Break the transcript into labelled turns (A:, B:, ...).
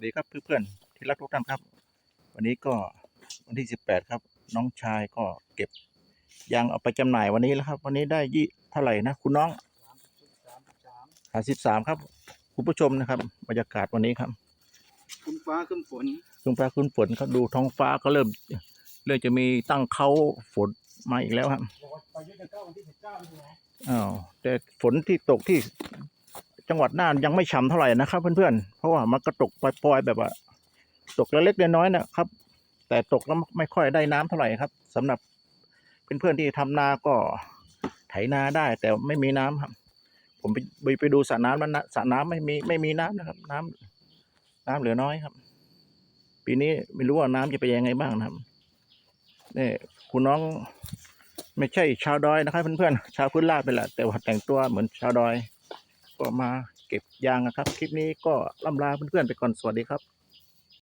A: วัสดีครับเพื่อนๆที่รักทุกท่านครับ วันนี้ก็วันที่สิบแปดครับ น้องชายก็เก็บยางเอาไปจำหน่ายวันนี้แล้วครับ วันนี้ได้ยี่เท่าไหร่นะคุณน้องหาสิบสามครับ คุณผู้ชมนะครับ บรรยากาศวันนี้ครับ
B: คุณฟ้าขึ้นฝน
A: คุณฟ้าคุณฝนครับดูท้องฟ้าก็เริ่มเริ่มจะมีตั้งเขาฝนมาอีกแล้วครับ
B: บอกว่าไปยุทธเก้าวันที่สิบเก้านี่ไง
A: อ้าวแต่ฝนที่ตกที่ จังหวัดน่านยังไม่ฉ่ำเท่าไหร่นะครับเพื่อนๆ เพราะว่ามันก็ตกปล่อยๆแบบว่า ตกเล็กๆน้อยๆนะครับ แต่ตกแล้วไม่ค่อยได้น้ำเท่าไหร่ครับสำหรับเพื่อนๆที่ทำนาก็ไถนาได้ แต่ไม่มีน้ำครับ ผมไปไปไปดูสระน้ำแล้วนะสระน้ำไม่มีไม่มีน้ำนะครับ น้ำน้ำเหลือน้อยครับ ปีนี้ไม่รู้ว่าน้ำจะเป็นยังไงบ้างนะครับนี่คุณน้องไม่ใช่ชาวดอยนะครับเพื่อนๆชาวพื้นราบไปแหละแต่ว่าแต่งตัวเหมือนชาวดอย ก็มาเก็บยางนะครับ คลิปนี้ก็ล่ำลาเพื่อนๆไปก่อนสวัสดีครับ